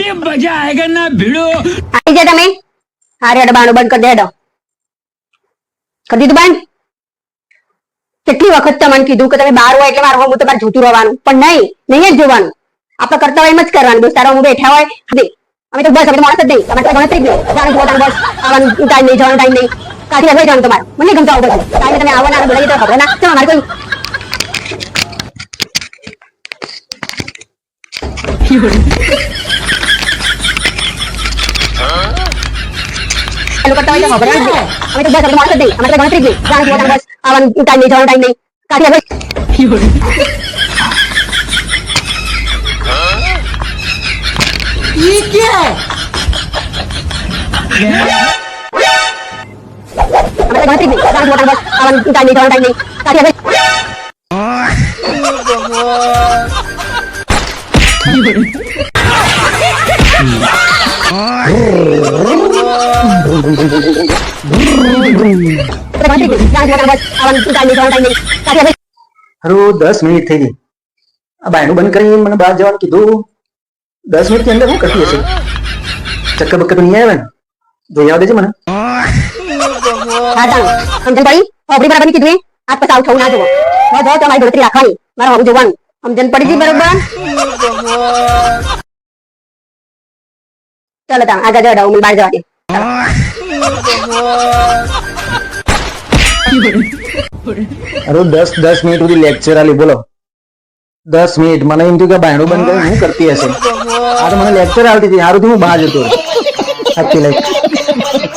अभी मजा आएगा ना भिड़ो આવી જાય તમે હા રેડ બાણું બંધ કરી દેડો કરી દીધું બંધ કેટલી વખત તમને કીધું કે તમે બહાર હોય એટલે મારું હું તમારે જોતું રહેવાનું પણ નહીં નહીં જ જોવાનું આપણે કરતા હોય એમ જ કરવાનું દોસ્તારો હું બેઠા હોય દે અમે તો બસ અમે તો માણસ જ નહીં અમે તો ગણતરી જ નહીં જાણે પોતાનું બસ આવવાનું ટાઈમ નહીં જવાનું ટાઈમ નહીં કાથી હવે જવાનું તમારે મને નહીં ગમતા આવું બધું ટાઈમે તમે આવવાના બોલાવી તો ખબર ના ચલો મારે કોઈ ચાલુ કરતા હોય તો ખબર જ નહીં. અમે તો બસ અમે તો માણસ જ નહીં અમે તો ગણતરી જ નહીં જાણે પોતાનું બસ આવવાનું ટાઈમ નહીં જવાનું ટાઈમ નહીં કાથી હવે અમે તો ગણતરી જ નહીં જાણે પોતાનું બસ આવવાનું ટાઈમ નહીં જવાનું ટાઈમ નહીં કાથી હવે અમે મિનિટ થઈ ગઈ. આ બાયણું બંધ કરીને મને બહાર જવાનું કીધું. દસ મિનિટની અંદર હું કરતી હશે? ચક્કર બક્કર તો નહીં આવે ને? જોઈ આવ છે મને. હા જાણો સમજણ પડી આપણી બરાબર કીધું આજ પછી આવું થવું ના જોવો. જો જો, તમારી મારે હવે જોવાનું. પડી ગઈ બરોબર? ચાલો તાણ આગળ જવા દઉં બાર જવા દે. હારું દસ દસ મિનિટ સુધી લેક્ચર આલી, બોલો. દસ મિનિટ, મને એમ થયું કે બાયણું બંધ કરી હું કરતી હશે. આ તો મને લેક્ચર આવતી હતી સારું હું બહાર જતો. આખી લાઈફ